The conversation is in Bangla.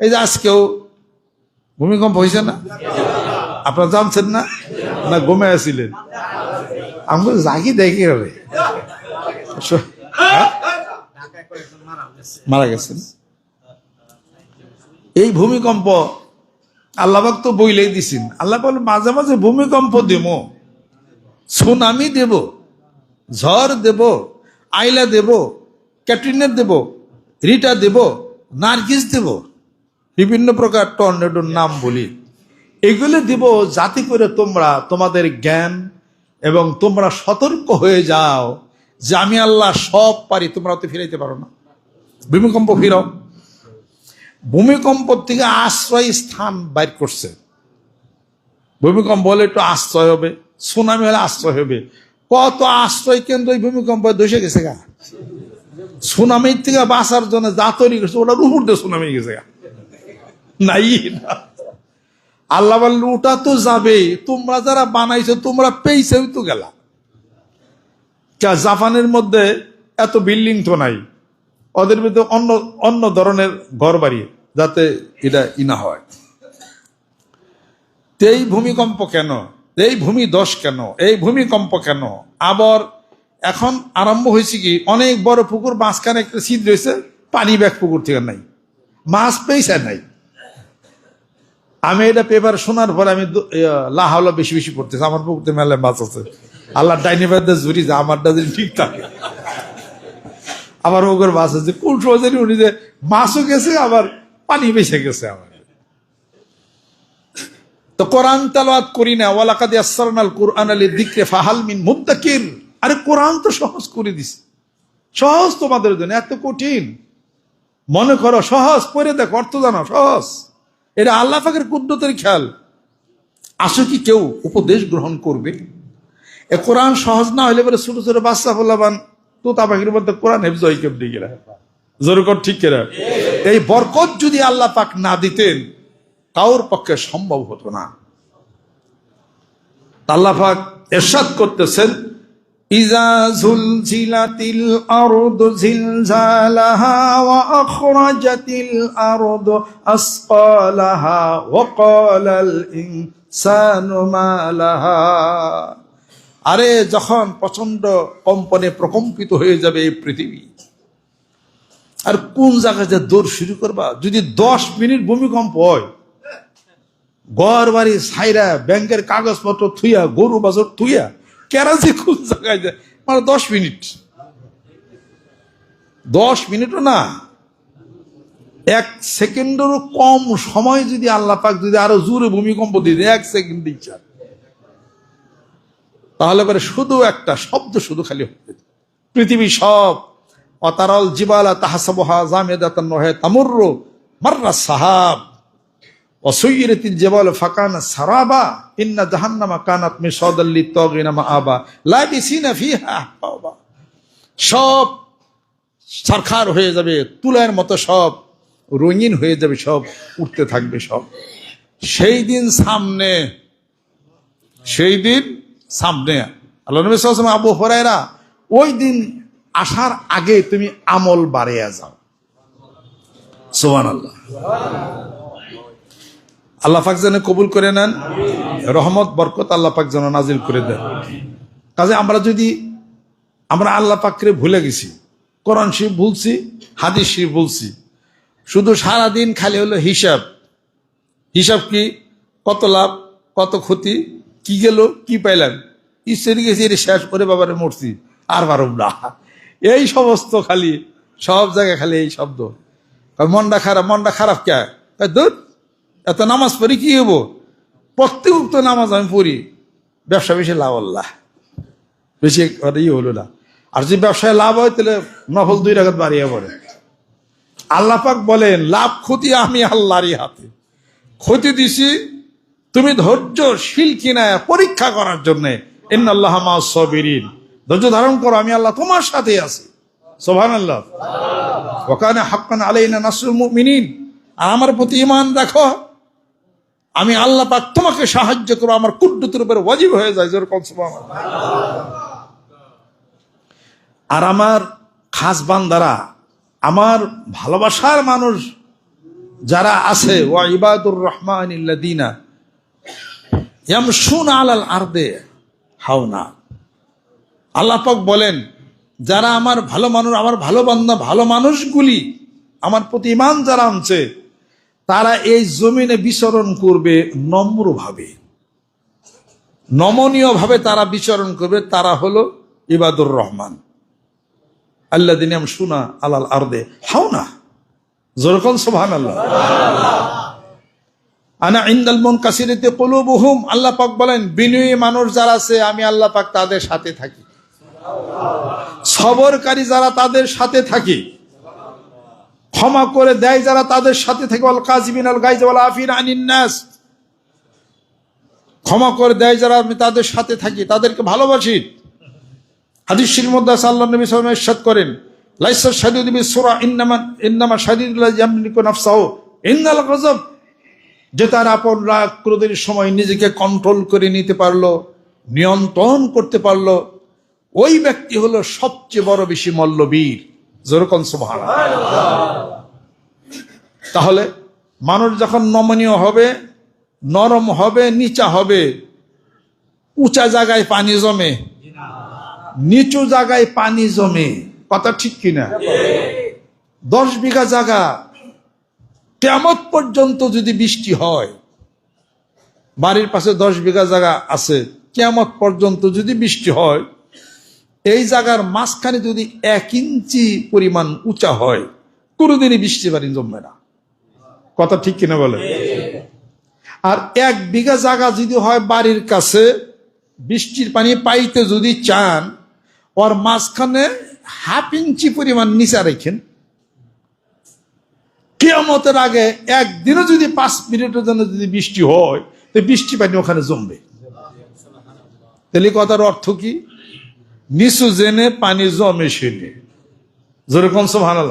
এই যে আজকেও ভূমিকম্প হয়েছে না? আপনারা জানছেন না? না ঘুমে আসছিলেন আমি জাগি দেখি হবে। হ্যাঁ? মারা গেছেন। এই ভূমিকম্প আল্লাহবাক তো বইলেই দিছেন। আল্লাহ বলে, মাঝে মাঝে ভূমিকম্প দেব, সুনামি দেব, ঝড় দেব, আইলা দেব ক্যাটরিনের দেব, রিটা দেব, নার্গিস দেব। বিভিন্ন প্রকার টর্নেডোর নাম বলি। এগুলো দিব যাতে করে তোমরা, তোমাদের জ্ঞান এবং তোমরা সতর্ক হয়ে যাও যে আমি আল্লাহ সব পারি, তোমরা তো ফিরাইতে পারো না। ভূমিকম্প ফিরাও। ভূমিকম্প থেকে আশ্রয় স্থান বাইর করছে। ভূমিকম্প হলে একটু আশ্রয় হবে, সুনামি হলে আশ্রয় হবে। কত আশ্রয় কেন্দ্র এই ভূমিকম্প দোষে গেছে গা। সুনামির থেকে বাঁচার জন্য যা তৈরি করছে, ওটা উপর দিয়ে সুনামি গেছে গা। নাই না। আল্লাহ বলল ওটা তো যাবে। তোমরা যারা বানাইছো, তোমরা পেয়েছেও তো গেলা। জাপানের মধ্যে এত বিল্ডিং তো নাই। ওদের ভিতরে অন্য অন্য ধরনের ঘর বাড়ি যাতে এটা ইনা হয়। এই ভূমিকম্প কেন? এই ভূমি দশ কেন? এই ভূমিকম্প কেন? আবার এখন আরম্ভ হয়েছে কি, অনেক বড় পুকুর, মাঝখানে একটা শীত রয়েছে পানি ব্যাগ পুকুর থেকে নাই। মাছ পেয়েছে নাই। আমি এটা পেপার শোনার পরে আমি লাহাওলা বেশি বেশি পড়তেছি। আমার পুকুরতে মেলায় মাছ আছে। আল্লাহ ডাইনি বাদে জুড়ি যে, আমারটা যদি ঠিক থাকে। আবার ওগর মাছ আছে। কোন সময় উনি যে মাছও গেছে, আবার পানি বেসে গেছে আমার। তো কোরআন তালাওয়াত করি না। ওয়ালাকাদ ইয়াসসারনাল কুরআন আলী দিকরে ফাহাল মিন মুদ্দাকির আরে কোরআন তো সহজ করে দিছে। সহজ তোমাদের জন্য, এত কঠিন। মনে করো সহজ, পড়ে দেখো, অর্থ জানো, সহজ। এটা আল্লাহ পাকের কুদ্রতের খেয়াল। আসো কি কেউ উপদেশ গ্রহণ করবে? এ কোরআন সহজ না হলে পরে ছোট ছোট বাচ্চা ফলাবান তো তা পাখির মধ্যে কোরআন হেফজ কেমনি গেরা জোরকর ঠিক কেরা এই বরকত যদি আল্লাহ পাক না দিতেন কাউর পক্ষে সম্ভব হতো না। আল্লাহ পাক এরশাদ করতেছেন আরে, যখন প্রচণ্ড কম্পনে প্রকম্পিত হয়ে যাবে এই পৃথিবী, আর কোন জায়গায় যে দৌড় শুরু করবা? যদি দশ মিনিট ভূমিকম্প হয় ঘর বাড়ি সাইরা ব্যাংকের কাগজপত্র থুইয়া গরু বাছর থুইয়া কেরাজি কোন জায়গায় যায়? মানে দশ মিনিট। দশ মিনিটও না। এক সেকেন্ডেরও কম সময় যদি আল্লাহ পাক যদি আরও জোরে ভূমিকম্প দিয়ে দেয়, এক সেকেন্ড ইচ্ছা তাহলে পরে শুধু একটা শব্দ শুধু খালি হবে পৃথিবী সব অতারল জিবালা তাহাসাবহা জামেদাতান নহে তামুর্র মাররা সাহাব। অসৈরতিল জেবাল ফাকান সারাবা সব হয়ে যাবে মতো সব, রঙিন হয়ে যাবে, সব উঠতে থাকবে সব। সেই দিন সামনে, সেই দিন সামনে, আল্লাহ আবু হরাইরা ওই দিন আসার আগে তুমি আমল বাড়িয়ে যাও। সুবহানাল্লাহ। আল্লাহ পাক যেন কবুল করে নেন। রহমত, বরকত আল্লাহ পাক যেন নাজিল করে দেন। কাজে আমরা যদি, আমরা আল্লাহ পাকরে ভুলে গেছি, কোরআন শিব ভুলছি, হাদিস শিব ভুলছি, শুধু সারাদিন খালি হলো হিসাব। হিসাব কি? কত লাভ, কত ক্ষতি, কি গেল, কি পাইলাম? ঈশ্বরী গেছি এটা শেষ করে বাবারে মরছি, আর পারব না। এই সমস্ত খালি, সব জায়গায় খালি এই শব্দ। মনটা খারাপ মনটা খারাপ কে? ধুর। এত নামাজ পড়ি, কি হব প্রত্যেক উক্ত নামাজ আমি পড়ি। ব্যবসা বেশি লাভ আল্লাহ। বেশি ইয়ে হলো না। আর যদি ব্যবসায় লাভ হয়, তাহলে নফল দুই রাখাত বাড়িয়ে পড়ে। আল্লাহ পাক বলেন, লাভ, ক্ষতি আমি আল্লাহরই হাতে। ক্ষতি দিছি তুমি ধৈর্যশীল কিনা পরীক্ষা করার জন্যে। সবিরিন। ধৈর্য ধারণ করো, আমি আল্লাহ তোমার সাথে আছি। সোভান আল্লাহ ওখানে হাক্কান আলাইনা নাসরুল আমার প্রতি ইমান রাখো। আমি আল্লাহ পাক তোমাকে সাহায্য করব আমার কুদ্দুতের উপরে ওয়াজিব হয়ে যায়, যেরকম। আর আমার খাস বান্দারা, আমার ভালোবাসার মানুষ যারা আছে, ওয়া ইবাদুর রহমান ইল্লাদিনা, ইয়ামশুন আলাল আরদে হাওনা আল্লাহ পাক বলেন, যারা আমার ভালো মানুষ, আমার ভালো বান্দা, ভালো মানুষগুলি আমার প্রতি ইমান যারা আনছে তারা এই জমিনে বিচরণ করবে নম্রভাবে। নমনীয় ভাবে তারা বিচরণ করবে, তারা হলো ইবাদুর রহমান। আল্লাহ দিন শুনা আলাল আরদে। হাও না? যেরকম সোহান আল্লাহ আনা ইন্দাল মন কাসিরিতে কলুবহুম। আল্লাহ পাক বলেন, বিনয়ী মানুষ যারা আছে, আমি আল্লাহ পাক তাদের সাথে থাকি। সবরকারী যারা তাদের সাথে থাকি ক্ষমা করে দেয় যারা তাদের সাথে থাকে অল কাজিবিন, আল গাইজ ওয়াল আফিন আনিন ক্ষমা করে দেয় যারা আমি তাদের সাথে থাকি, তাদেরকে ভালোবাসি। হাদিসের মধ্যে আল্লাহ নবী আলাইহি ইরশাদ করেন, লাইসা শাদীদ বি সূরা ইন্নামা ইন্নামা ইয়ামলিকু নাফসাহু। ইন্নাল গজব। যে তার আপন রাগ, ক্রোধের সময় নিজেকে কন্ট্রোল করে নিতে পারল, নিয়ন্ত্রণ করতে পারল, ওই ব্যক্তি হলো সবচেয়ে বড় বেশি মল্লবীর। যেরকম সুবহান তাহলে মানুষ যখন নমনীয় হবে, নরম হবে, নিচা হবে, উঁচা জায়গায় পানি জমে, নিচু জায়গায় পানি জমে, কথা ঠিক কিনা? দশ বিঘা জায়গা কেমত পর্যন্ত যদি বৃষ্টি হয়, বাড়ির পাশে দশ বিঘা জায়গা আছে কেমত পর্যন্ত যদি বৃষ্টি হয় এই জায়গার মাঝখানে যদি এক ইঞ্চি পরিমাণ উঁচা হয়, কোনোদিনই বৃষ্টি পানি জমবে না। কথা ঠিক কিনা বলে আর এক বিঘা জায়গা যদি হয় বাড়ির কাছে, বৃষ্টির পানি পাইতে যদি চান, ওর মাঝখানে হাফ ইঞ্চি পরিমাণ নিচা রেখেন। কেয়ামতের আগে একদিনও যদি পাঁচ মিনিটের জন্য যদি বৃষ্টি হয়, তো বৃষ্টি পানি ওখানে জমবে। তাহলে কথার অর্থ কি? নিচু জেনে পানি জমে সেনে যেরকম সব ভালো